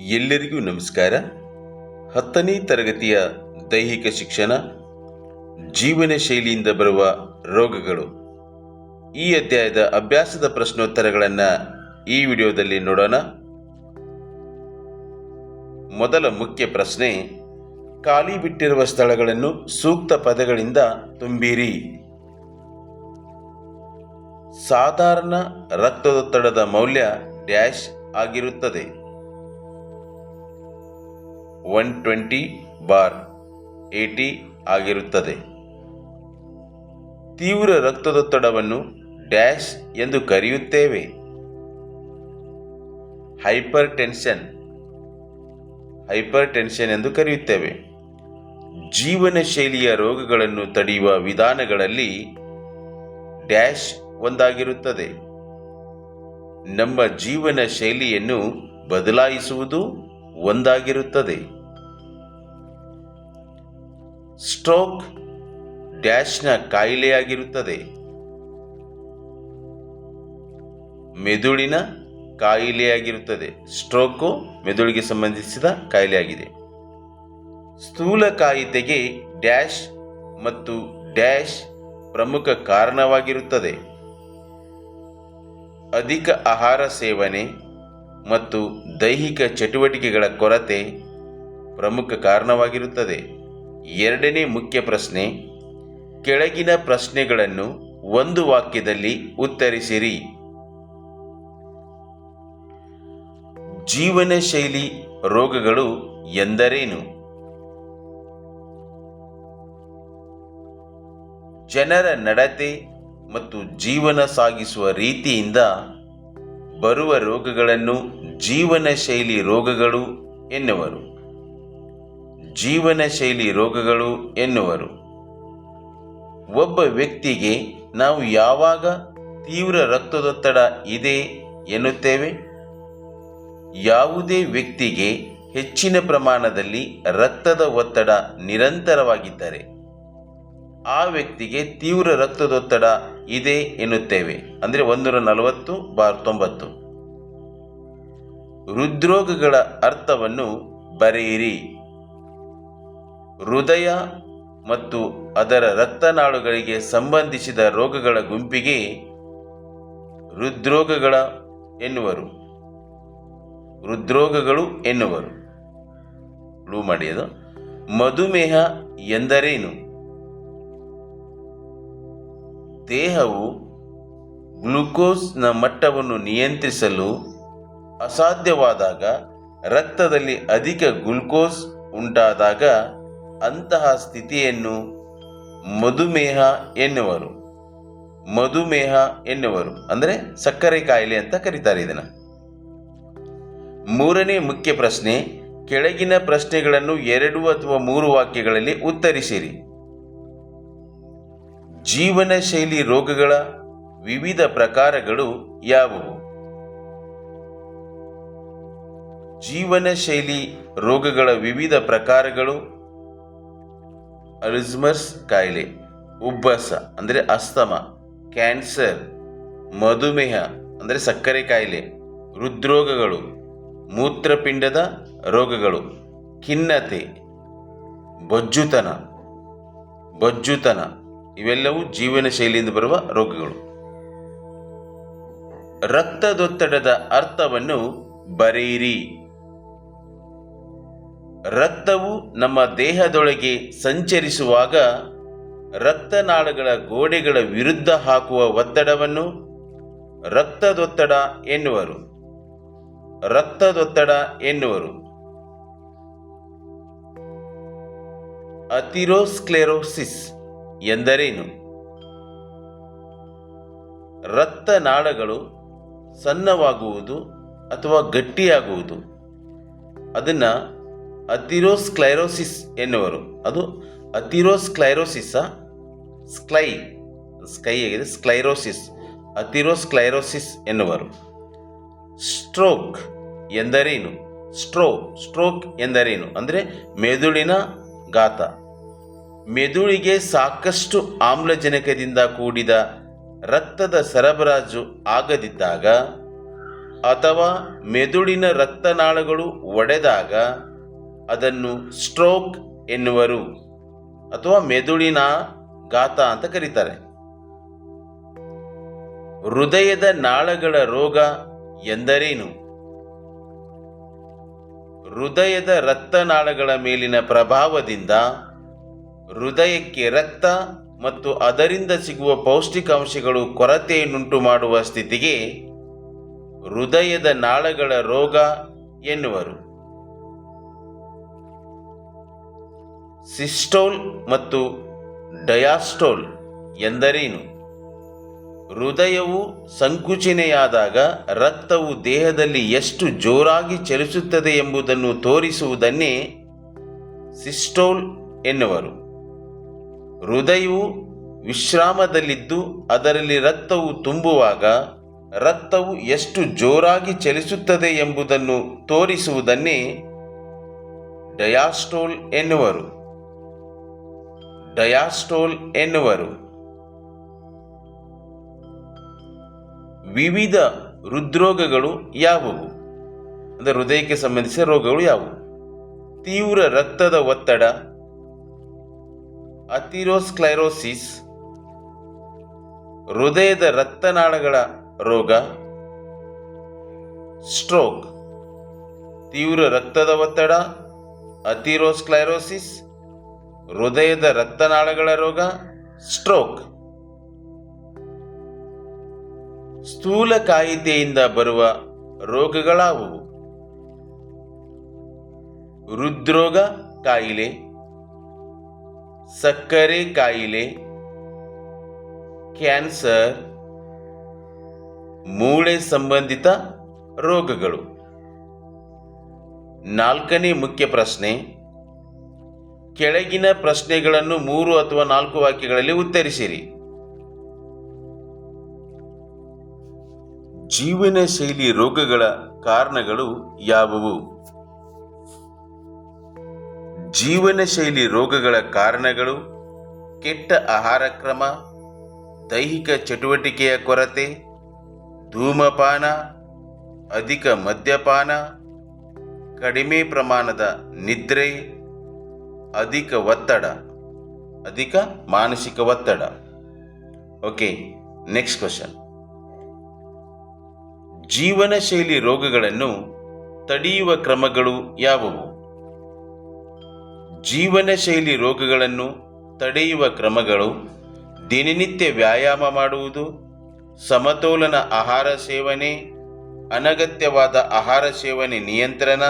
ಎಲ್ಲರಿಗೂ ನಮಸ್ಕಾರ. ಹತ್ತನೇ ತರಗತಿಯ ದೈಹಿಕ ಶಿಕ್ಷಣ, ಜೀವನ ಶೈಲಿಯಿಂದ ಬರುವ ರೋಗಗಳು. ಈ ಅಧ್ಯಾಯದ ಅಭ್ಯಾಸದ ಪ್ರಶ್ನೋತ್ತರಗಳನ್ನು ಈ ವಿಡಿಯೋದಲ್ಲಿ ನೋಡೋಣ. ಮೊದಲ ಮುಖ್ಯ ಪ್ರಶ್ನೆ, ಖಾಲಿ ಬಿಟ್ಟಿರುವ ಸ್ಥಳಗಳನ್ನು ಸೂಕ್ತ ಪದಗಳಿಂದ ತುಂಬಿರಿ. ಸಾಧಾರಣ ರಕ್ತದೊತ್ತಡದ ಮೌಲ್ಯ ಡ್ಯಾಶ್ ಆಗಿರುತ್ತದೆ. ಒನ್ ಟ್ವೆಂಟಿ ಬಾರ್ ಏಟಿ ಆಗಿರುತ್ತದೆ. ತೀವ್ರ ರಕ್ತದೊತ್ತಡವನ್ನು ಡ್ಯಾಶ್ ಎಂದು ಕರೆಯುತ್ತೇವೆ. ಹೈಪರ್ ಟೆನ್ಷನ್ ಹೈಪರ್ ಟೆನ್ಷನ್ ಎಂದು ಕರೆಯುತ್ತೇವೆ. ಜೀವನ ಶೈಲಿಯ ರೋಗಗಳನ್ನು ತಡೆಯುವ ವಿಧಾನಗಳಲ್ಲಿ ಡ್ಯಾಶ್ ಒಂದಾಗಿರುತ್ತದೆ. ನಮ್ಮ ಜೀವನ ಶೈಲಿಯನ್ನು ಬದಲಾಯಿಸುವುದು ಒಂದಾಗಿರುತ್ತದೆ. ಸ್ಟ್ರೋಕ್ ಡ್ಯಾಶ್ನ ಕಾಯಿಲೆಯಾಗಿರುತ್ತದೆ. ಮೆದುಳಿನ ಕಾಯಿಲೆಯಾಗಿರುತ್ತದೆ. ಸ್ಟ್ರೋಕು ಮೆದುಳಿಗೆ ಸಂಬಂಧಿಸಿದ ಕಾಯಿಲೆಯಾಗಿದೆ. ಸ್ಥೂಲಕಾಯಿತೆಗೆ ಡ್ಯಾಶ್ ಮತ್ತು ಡ್ಯಾಶ್ ಪ್ರಮುಖ ಕಾರಣವಾಗಿರುತ್ತದೆ. ಅಧಿಕ ಆಹಾರ ಸೇವನೆ ಮತ್ತು ದೈಹಿಕ ಚಟುವಟಿಕೆಗಳ ಕೊರತೆ ಪ್ರಮುಖ ಕಾರಣವಾಗಿರುತ್ತದೆ. ಎರಡನೇ ಮುಖ್ಯ ಪ್ರಶ್ನೆ, ಕೆಳಗಿನ ಪ್ರಶ್ನೆಗಳನ್ನು ಒಂದು ವಾಕ್ಯದಲ್ಲಿ ಉತ್ತರಿಸಿರಿ. ಜೀವನ ಶೈಲಿ ರೋಗಗಳು ಎಂದರೇನು? ಜನರ ನಡತೆ ಮತ್ತು ಜೀವನ ಸಾಗಿಸುವ ರೀತಿಯಿಂದ ಬರುವ ರೋಗಗಳನ್ನು ಜೀವನ ಶೈಲಿ ರೋಗಗಳು ಎನ್ನುವರು. ಜೀವನ ಶೈಲಿ ರೋಗಗಳು ಎನ್ನುವರು. ಒಬ್ಬ ವ್ಯಕ್ತಿಗೆ ನಾವು ಯಾವಾಗ ತೀವ್ರ ರಕ್ತದೊತ್ತಡ ಇದೆ ಎನ್ನುತ್ತೇವೆ? ಯಾವುದೇ ವ್ಯಕ್ತಿಗೆ ಹೆಚ್ಚಿನ ಪ್ರಮಾಣದಲ್ಲಿ ರಕ್ತದ ಒತ್ತಡ ನಿರಂತರವಾಗಿದ್ದರೆ. ಆ ವ್ಯಕ್ತಿಗೆ ತೀವ್ರ ರಕ್ತದೊತ್ತಡ ಇದೆ ಎನ್ನುತ್ತೇವೆ. ಅಂದರೆ ಒಂದೂರ ನಲವತ್ತು ಬಾರ್ ತೊಂಬತ್ತು. ಹೃದ್ರೋಗಗಳ ಅರ್ಥವನ್ನು ಬರೆಯಿರಿ. ಹೃದಯ ಮತ್ತು ಅದರ ರಕ್ತನಾಳುಗಳಿಗೆ ಸಂಬಂಧಿಸಿದ ರೋಗಗಳ ಗುಂಪಿಗೆ ಹೃದ್ರೋಗಗಳ ಎನ್ನುವರು. ಹೃದ್ರೋಗಗಳು ಎನ್ನುವರು. ಲೂ ಮಾಡಿ ಮಧುಮೇಹ ಎಂದರೇನು? ದೇಹವು ಗ್ಲುಕೋಸ್ನ ಮಟ್ಟವನ್ನು ನಿಯಂತ್ರಿಸಲು ಅಸಾಧ್ಯವಾದಾಗ ರಕ್ತದಲ್ಲಿ ಅಧಿಕ ಗ್ಲುಕೋಸ್ ಉಂಟಾದಾಗ ಅಂತಹ ಸ್ಥಿತಿಯನ್ನು ಮಧುಮೇಹ ಎನ್ನುವರು. ಮಧುಮೇಹ ಎನ್ನುವರು. ಅಂದರೆ ಸಕ್ಕರೆ ಕಾಯಿಲೆ ಅಂತ ಕರೀತಾರೆ ಇದನ್ನು. ಮೂರನೇ ಮುಖ್ಯ ಪ್ರಶ್ನೆ, ಕೆಳಗಿನ ಪ್ರಶ್ನೆಗಳನ್ನು ಎರಡು ಅಥವಾ ಮೂರು ವಾಕ್ಯಗಳಲ್ಲಿ ಉತ್ತರಿಸಿರಿ. ಜೀವನ ಶೈಲಿ ರೋಗಗಳ ವಿವಿಧ ಪ್ರಕಾರಗಳು ಯಾವುವು? ಜೀವನ ಶೈಲಿ ರೋಗಗಳ ವಿವಿಧ ಪ್ರಕಾರಗಳು? ಅಲ್ಝಮರ್ಸ್ ಕಾಯಿಲೆ, ಉಬ್ಬಸ, ಅಂದರೆ ಅಸ್ತಮ, ಕ್ಯಾನ್ಸರ್, ಮಧುಮೇಹ, ಅಂದರೆ ಸಕ್ಕರೆ ಕಾಯಿಲೆ, ಹೃದ್ರೋಗಗಳು, ಮೂತ್ರಪಿಂಡದ ರೋಗಗಳು, ಖಿನ್ನತೆ, ಬೊಜ್ಜುತನ ಬೊಜ್ಜುತನ. ಇವೆಲ್ಲವೂ ಜೀವನ ಶೈಲಿಯಿಂದ ಬರುವ ರೋಗಗಳು. ರಕ್ತದೊತ್ತಡದ ಅರ್ಥವನ್ನು ಬರೆಯಿರಿ. ರಕ್ತವು ನಮ್ಮ ದೇಹದೊಳಗೆ ಸಂಚರಿಸುವಾಗ ರಕ್ತನಾಳಗಳ ಗೋಡೆಗಳ ವಿರುದ್ಧ ಹಾಕುವ ಒತ್ತಡವನ್ನು ರಕ್ತದೊತ್ತಡ ಎನ್ನುವರು. ರಕ್ತದೊತ್ತಡ ಎನ್ನುವರು. ಅತಿರೋಸ್ಕ್ಲೆರೋಸಿಸ್. ಎಂದರೇನು? ರಕ್ತನಾಳಗಳು ಸಣ್ಣವಾಗುವುದು ಅಥವಾ ಗಟ್ಟಿಯಾಗುವುದು? ಅದನ್ನು ಅತಿರೋಸ್ಕ್ಲೈರೋಸಿಸ್ ಎನ್ನುವರು. ಅದು ಅತಿರೋಸ್ಕ್ಲೈರೋಸಿಸ್, ಸ್ಕ್ಲೈ, ಸ್ಕೈ ಆಗಿದೆ ಸ್ಕ್ಲೈರೋಸಿಸ್, ಅತಿರೋಸ್ಕ್ಲೈರೋಸಿಸ್ ಎನ್ನುವರು. ಸ್ಟ್ರೋಕ್ ಎಂದರೇನು? ಸ್ಟ್ರೋ, ಸ್ಟ್ರೋಕ್ ಎಂದರೇನು? ಅಂದರೆ ಮೆದುಳಿನ ಗಾತ ಮೆದುಳಿಗೆ ಸಾಕಷ್ಟು ಆಮ್ಲಜನಕದಿಂದ ಕೂಡಿದ ರಕ್ತದ ಸರಬರಾಜು ಆಗದಿದ್ದಾಗ ಅಥವಾ ಮೆದುಳಿನ ರಕ್ತನಾಳಗಳು ಒಡೆದಾಗ ಅದನ್ನು ಸ್ಟ್ರೋಕ್ ಎನ್ನುವರು ಅಥವಾ ಮೆದುಳಿನ ಗಾತ ಅಂತ ಕರೀತಾರೆ. ಹೃದಯದ ನಾಳಗಳ ರೋಗ ಎಂದರೇನು? ಹೃದಯದ ರಕ್ತನಾಳಗಳ ಮೇಲಿನ ಪ್ರಭಾವದಿಂದ ಹೃದಯಕ್ಕೆ ರಕ್ತ ಮತ್ತು ಅದರಿಂದ ಸಿಗುವ ಪೌಷ್ಟಿಕಾಂಶಗಳು ಕೊರತೆಯನ್ನುಂಟು ಮಾಡುವ ಸ್ಥಿತಿಗೆ ಹೃದಯದ ನಾಳಗಳ ರೋಗ ಎನ್ನುವರು. ಸಿಸ್ಟೋಲ್ ಮತ್ತು ಡಯಾಸ್ಟೋಲ್ ಎಂದರೇನು? ಹೃದಯವು ಸಂಕುಚನೆಯಾದಾಗ ರಕ್ತವು ದೇಹದಲ್ಲಿ ಎಷ್ಟು ಜೋರಾಗಿ ಚಲಿಸುತ್ತದೆ ಎಂಬುದನ್ನು ತೋರಿಸುವುದನ್ನೇ ಸಿಸ್ಟೋಲ್ ಎನ್ನುವರು. ಹೃದಯವು ವಿಶ್ರಾಮದಲ್ಲಿದ್ದು ಅದರಲ್ಲಿ ರಕ್ತವು ತುಂಬುವಾಗ ರಕ್ತವು ಎಷ್ಟು ಜೋರಾಗಿ ಚಲಿಸುತ್ತದೆ ಎಂಬುದನ್ನು ತೋರಿಸುವುದನ್ನೇ ಡಯಾಸ್ಟೋಲ್ ಎನ್ನುವರು. ಡಯಾಸ್ಟೋಲ್ ಎನ್ನುವರು. ವಿವಿಧ ಹೃದ್ರೋಗಗಳು ಯಾವುವು? ಅಂದರೆ ಹೃದಯಕ್ಕೆ ಸಂಬಂಧಿಸಿದ ರೋಗಗಳು ಯಾವುವು? ತೀವ್ರ ರಕ್ತದ ಒತ್ತಡ ಅಥಿರೋಸ್ಕ್ಲೈರೋಸಿಸ್ ಹೃದಯದ ರಕ್ತನಾಳಗಳ ರೋಗ, ಸ್ಟ್ರೋಕ್, ತೀವ್ರ ರಕ್ತದ ಒತ್ತಡ ಅಥಿರೋಸ್ಕ್ಲೈರೋಸಿಸ್ ಹೃದಯದ ರಕ್ತನಾಳಗಳ ರೋಗ, ಸ್ಟ್ರೋಕ್. ಸ್ಥೂಲ ಕಾಯಿತೆಯಿಂದ ಬರುವ ರೋಗಗಳಾವುವು? ಹೃದ್ರೋಗ, ಕಾಯಿಲೆ ಸಕ್ಕರೆ ಕಾಯಿಲೆ, ಕ್ಯಾನ್ಸರ್, ಮೂಳೆ ಸಂಬಂಧಿತ ರೋಗಗಳು. ನಾಲ್ಕನೇ ಮುಖ್ಯ ಪ್ರಶ್ನೆ, ಕೆಳಗಿನ ಪ್ರಶ್ನೆಗಳನ್ನು ಮೂರು ಅಥವಾ ನಾಲ್ಕು ವಾಕ್ಯಗಳಲ್ಲಿ ಉತ್ತರಿಸಿರಿ. ಜೀವನ ಶೈಲಿ ರೋಗಗಳ ಕಾರಣಗಳು ಯಾವುವು? ಜೀವನ ಶೈಲಿ ರೋಗಗಳ ಕಾರಣಗಳು, ಕೆಟ್ಟ ಆಹಾರ ಕ್ರಮ, ದೈಹಿಕ ಚಟುವಟಿಕೆಯ ಕೊರತೆ, ಧೂಮಪಾನ, ಅಧಿಕ ಮದ್ಯಪಾನ, ಕಡಿಮೆ ಪ್ರಮಾಣದ ನಿದ್ರೆ, ಅಧಿಕ ಒತ್ತಡ, ಅಧಿಕ ಮಾನಸಿಕ ಒತ್ತಡ. ಓಕೆ ನೆಕ್ಸ್ಟ್ ಕ್ವಶನ್ ಜೀವನ ಶೈಲಿ ರೋಗಗಳನ್ನು ತಡೆಯುವ ಕ್ರಮಗಳು ಯಾವುವು? ಜೀವನ ಶೈಲಿ ರೋಗಗಳನ್ನು ತಡೆಯುವ ಕ್ರಮಗಳು, ದಿನನಿತ್ಯ ವ್ಯಾಯಾಮ ಮಾಡುವುದು, ಸಮತೋಲನ ಆಹಾರ ಸೇವನೆ, ಅನಗತ್ಯವಾದ ಆಹಾರ ಸೇವನೆ ನಿಯಂತ್ರಣ,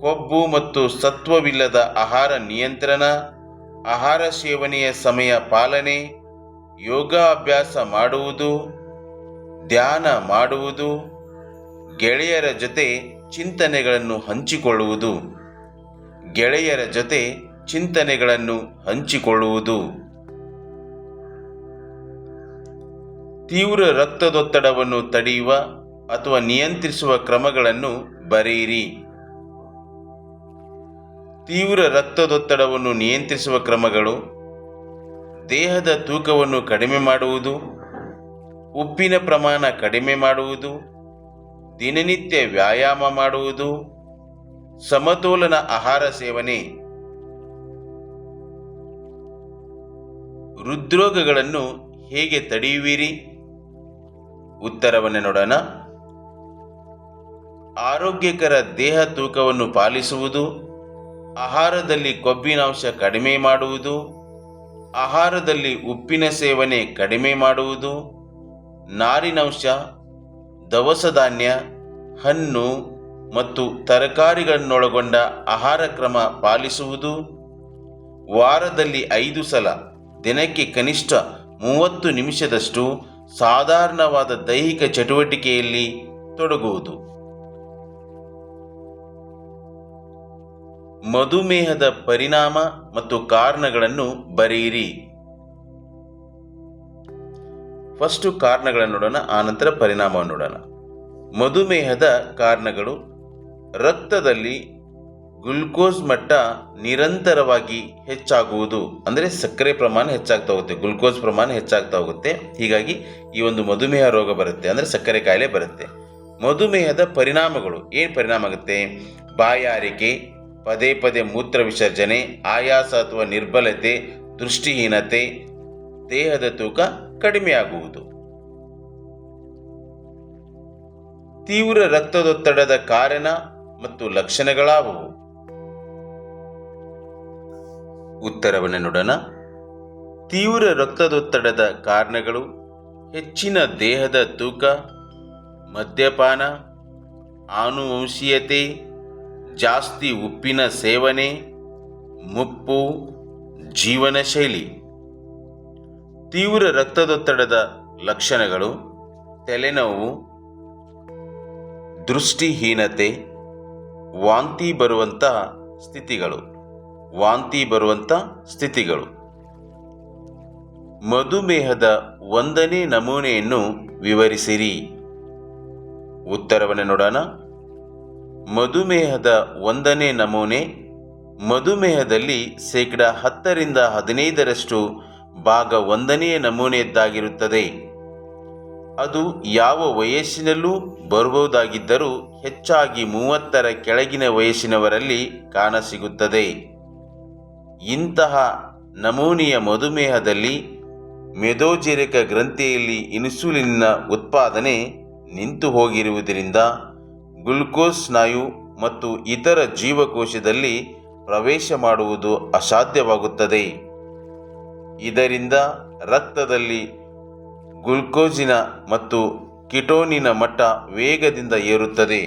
ಕೊಬ್ಬು ಮತ್ತು ಸತ್ವವಿಲ್ಲದ ಆಹಾರ ನಿಯಂತ್ರಣ, ಆಹಾರ ಸೇವನೆಯ ಸಮಯ ಪಾಲನೆ, ಯೋಗಾಭ್ಯಾಸ ಮಾಡುವುದು, ಧ್ಯಾನ ಮಾಡುವುದು, ಗೆಳೆಯರ ಜೊತೆ ಚಿಂತನೆಗಳನ್ನು ಹಂಚಿಕೊಳ್ಳುವುದು. ಗೆಳೆಯರ ಜೊತೆ ಚಿಂತನೆಗಳನ್ನು ಹಂಚಿಕೊಳ್ಳುವುದು. ತೀವ್ರ ರಕ್ತದೊತ್ತಡವನ್ನು ತಡೆಯುವ ಅಥವಾ ನಿಯಂತ್ರಿಸುವ ಕ್ರಮಗಳನ್ನು ಬರೆಯಿರಿ. ತೀವ್ರ ರಕ್ತದೊತ್ತಡವನ್ನು ನಿಯಂತ್ರಿಸುವ ಕ್ರಮಗಳು. ದೇಹದ ತೂಕವನ್ನು ಕಡಿಮೆ ಮಾಡುವುದು. ಉಪ್ಪಿನ ಪ್ರಮಾಣ ಕಡಿಮೆ ಮಾಡುವುದು. ದಿನನಿತ್ಯ ವ್ಯಾಯಾಮ ಮಾಡುವುದು. ಸಮತೋಲನ ಆಹಾರ ಸೇವನೆ. ಹೃದ್ರೋಗಗಳನ್ನು ಹೇಗೆ ತಡೆಯುವಿರಿ? ಉತ್ತರವನ್ನು ನೋಡೋಣ. ಆರೋಗ್ಯಕರ ದೇಹ ತೂಕವನ್ನು ಪಾಲಿಸುವುದು. ಆಹಾರದಲ್ಲಿ ಕೊಬ್ಬಿನಾಂಶ ಕಡಿಮೆ ಮಾಡುವುದು. ಆಹಾರದಲ್ಲಿ ಉಪ್ಪಿನ ಸೇವನೆ ಕಡಿಮೆ ಮಾಡುವುದು. ನಾರಿನಂಶ, ದವಸ ಧಾನ್ಯ, ಹಣ್ಣು ಮತ್ತು ತರಕಾರಿಗಳನ್ನೊಳಗೊಂಡ ಆಹಾರ ಕ್ರಮ ಪಾಲಿಸುವುದು? ವಾರದಲ್ಲಿ ಐದು ಸಲ, ದಿನಕ್ಕೆ ಕನಿಷ್ಠ ಮೂವತ್ತು ನಿಮಿಷದಷ್ಟು ಸಾಧಾರಣವಾದ ದೈಹಿಕ ಚಟುವಟಿಕೆಯಲ್ಲಿ ತೊಡಗುವುದು. ಮಧುಮೇಹದ ಪರಿಣಾಮ ಮತ್ತು ಕಾರಣಗಳನ್ನು ಬರೆಯಿರಿ. ಫಸ್ಟು ಕಾರಣಗಳನ್ನು ನೋಡೋಣ ಆನಂತರ ಪರಿಣಾಮವನ್ನು ನೋಡೋಣ ಮಧುಮೇಹದ ಕಾರಣಗಳು ರಕ್ತದಲ್ಲಿ ಗ್ಲುಕೋಸ್ ಮಟ್ಟ ನಿರಂತರವಾಗಿ ಹೆಚ್ಚಾಗುವುದು. ಅಂದರೆ ಸಕ್ಕರೆ ಪ್ರಮಾಣ ಹೆಚ್ಚಾಗ್ತಾ ಹೋಗುತ್ತೆ. ಗ್ಲುಕೋಸ್ ಪ್ರಮಾಣ ಹೆಚ್ಚಾಗ್ತಾ ಹೋಗುತ್ತೆ. ಹೀಗಾಗಿ ಈ ಒಂದು ಮಧುಮೇಹ ರೋಗ ಬರುತ್ತೆ. ಅಂದರೆ ಸಕ್ಕರೆ ಕಾಯಿಲೆ ಬರುತ್ತೆ. ಮಧುಮೇಹದ ಪರಿಣಾಮಗಳು ಏನು ಪರಿಣಾಮ ಆಗುತ್ತೆ? ಬಾಯಾರಿಕೆ ಪದೇ ಪದೇ ಮೂತ್ರ ವಿಸರ್ಜನೆ, ಆಯಾಸ ಅಥವಾ ನಿರ್ಬಲತೆ, ದೃಷ್ಟಿಹೀನತೆ, ದೇಹದ ತೂಕ ಕಡಿಮೆಯಾಗುವುದು ತೀವ್ರ ರಕ್ತದೊತ್ತಡದ ಕಾರಣ ಮತ್ತು ಲಕ್ಷಣಗಳಾವುವು? ಉತ್ತರವನ್ನು ನೋಡೋಣ ತೀವ್ರ ರಕ್ತದೊತ್ತಡದ ಕಾರಣಗಳು, ಹೆಚ್ಚಿನ ದೇಹದ ತೂಕ, ಮದ್ಯಪಾನ, ಆನುವಂಶೀಯತೆ, ಜಾಸ್ತಿ ಉಪ್ಪಿನ ಸೇವನೆ, ಮುಪ್ಪು ಜೀವನ ಶೈಲಿ ತೀವ್ರ ರಕ್ತದೊತ್ತಡದ ಲಕ್ಷಣಗಳು, ತಲೆನೋವು, ದೃಷ್ಟಿಹೀನತೆ ವಾಂತಿ ಬರುವಂಥ ಸ್ಥಿತಿಗಳು. ವಾಂತಿ ಬರುವಂಥ ಸ್ಥಿತಿಗಳು. ಮಧುಮೇಹದ ಒಂದನೇ ನಮೂನೆಯನ್ನು ವಿವರಿಸಿರಿ. ಉತ್ತರವನ್ನು ನೋಡೋಣ. ಮಧುಮೇಹದ ಒಂದನೇ ನಮೂನೆ, ಮಧುಮೇಹದಲ್ಲಿ ಶೇಕಡ ಹತ್ತರಿಂದ ಹದಿನೈದರಷ್ಟು ಭಾಗ ಒಂದನೆಯ ನಮೂನೆಯದ್ದಾಗಿರುತ್ತದೆ. ಅದು ಯಾವ ವಯಸ್ಸಿನಲ್ಲೂ ಬರಬಹುದಾಗಿದ್ದರೂ ಹೆಚ್ಚಾಗಿ ಮೂವತ್ತರ ಕೆಳಗಿನ ವಯಸ್ಸಿನವರಲ್ಲಿ ಕಾಣಸಿಗುತ್ತದೆ. ಇಂತಹ ನಮೂನೆಯ ಮಧುಮೇಹದಲ್ಲಿ ಮೆದೋಜೆರಕ ಗ್ರಂಥಿಯಲ್ಲಿ ಇನ್ಸುಲಿನ್ನ ಉತ್ಪಾದನೆ ನಿಂತು ಹೋಗಿರುವುದರಿಂದ ಗ್ಲುಕೋಸ್ ಸ್ನಾಯು ಮತ್ತು ಇತರ ಜೀವಕೋಶದಲ್ಲಿ ಪ್ರವೇಶ ಮಾಡುವುದು ಅಸಾಧ್ಯವಾಗುತ್ತದೆ. ಇದರಿಂದ ರಕ್ತದಲ್ಲಿ ಗ್ಲುಕೋಸಿನ ಮತ್ತು ಕಿಟೋನಿನ ಮಟ್ಟ ವೇಗದಿಂದ ಏರುತ್ತದೆ.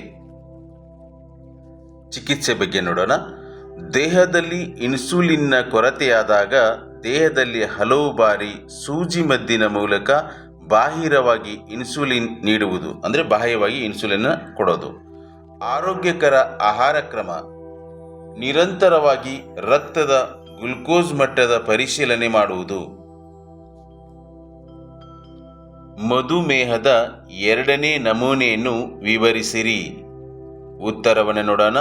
ಚಿಕಿತ್ಸೆ ಬಗ್ಗೆ ನೋಡೋಣ. ದೇಹದಲ್ಲಿ ಇನ್ಸುಲಿನ್ನ ಕೊರತೆಯಾದಾಗ ದೇಹದಲ್ಲಿ ಹಲವು ಬಾರಿ ಸೂಜಿ ಮದ್ದಿನ ಮೂಲಕ ಬಾಹಿರವಾಗಿ ಇನ್ಸುಲಿನ್ ನೀಡುವುದು, ಅಂದರೆ ಬಾಹ್ಯವಾಗಿ ಇನ್ಸುಲಿನ್ ಕೊಡೋದು. ಆರೋಗ್ಯಕರ ಆಹಾರ ಕ್ರಮ. ನಿರಂತರವಾಗಿ ರಕ್ತದ ಗ್ಲುಕೋಸ್ ಮಟ್ಟದ ಪರಿಶೀಲನೆ ಮಾಡುವುದು. ಮಧುಮೇಹದ ಎರಡನೇ ನಮೂನೆಯನ್ನು ವಿವರಿಸಿರಿ. ಉತ್ತರವನ್ನು ನೋಡೋಣ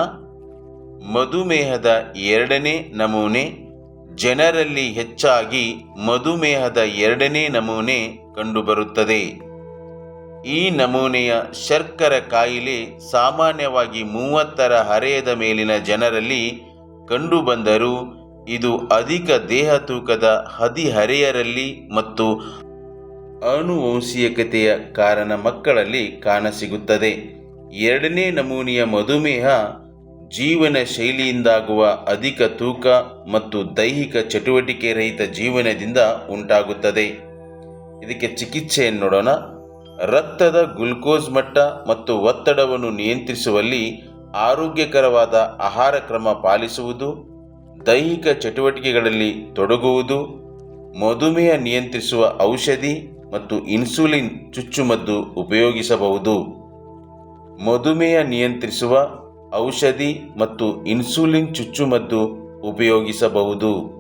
ಮಧುಮೇಹದ ಎರಡನೇ ನಮೂನೆ ಜನರಲ್ಲಿ ಹೆಚ್ಚಾಗಿ ಮಧುಮೇಹದ ಎರಡನೇ ನಮೂನೆ ಕಂಡುಬರುತ್ತದೆ. ಈ ನಮೂನೆಯ ಶರ್ಕರ ಕಾಯಿಲೆ ಸಾಮಾನ್ಯವಾಗಿ ಮೂವತ್ತರ ಹರೆಯದ ಮೇಲಿನ ಜನರಲ್ಲಿ ಕಂಡುಬಂದರೂ ಇದು ಅಧಿಕ ದೇಹ ತೂಕದ ಹದಿಹರೆಯರಲ್ಲಿ ಮತ್ತು ಆನುವಂಶೀಯತೆಯ ಕಾರಣ ಮಕ್ಕಳಲ್ಲಿ ಕಾಣಸಿಗುತ್ತದೆ. ಎರಡನೇ ನಮೂನೆಯ ಮಧುಮೇಹ ಜೀವನ ಶೈಲಿಯಿಂದಾಗುವ ಅಧಿಕ ತೂಕ ಮತ್ತು ದೈಹಿಕ ಚಟುವಟಿಕೆ ರಹಿತ ಜೀವನದಿಂದ ಉಂಟಾಗುತ್ತದೆ. ಇದಕ್ಕೆ ಚಿಕಿತ್ಸೆಯನ್ನು ನೋಡೋಣ. ರಕ್ತದ ಗ್ಲುಕೋಸ್ ಮಟ್ಟ ಮತ್ತು ಒತ್ತಡವನ್ನು ನಿಯಂತ್ರಿಸುವಲ್ಲಿ ಆರೋಗ್ಯಕರವಾದ ಆಹಾರ ಕ್ರಮ ಪಾಲಿಸುವುದು, ದೈಹಿಕ ಚಟುವಟಿಕೆಗಳಲ್ಲಿ ತೊಡಗುವುದು, ಮಧುಮೇಹ ನಿಯಂತ್ರಿಸುವ ಔಷಧಿ ಮತ್ತು ಇನ್ಸುಲಿನ್ ಚುಚ್ಚುಮದ್ದು ಉಪಯೋಗಿಸಬಹುದು. ಮಧುಮೇಹ ನಿಯಂತ್ರಿಸುವ ಔಷಧಿ ಮತ್ತು ಇನ್ಸುಲಿನ್ ಚುಚ್ಚುಮದ್ದು ಉಪಯೋಗಿಸಬಹುದು.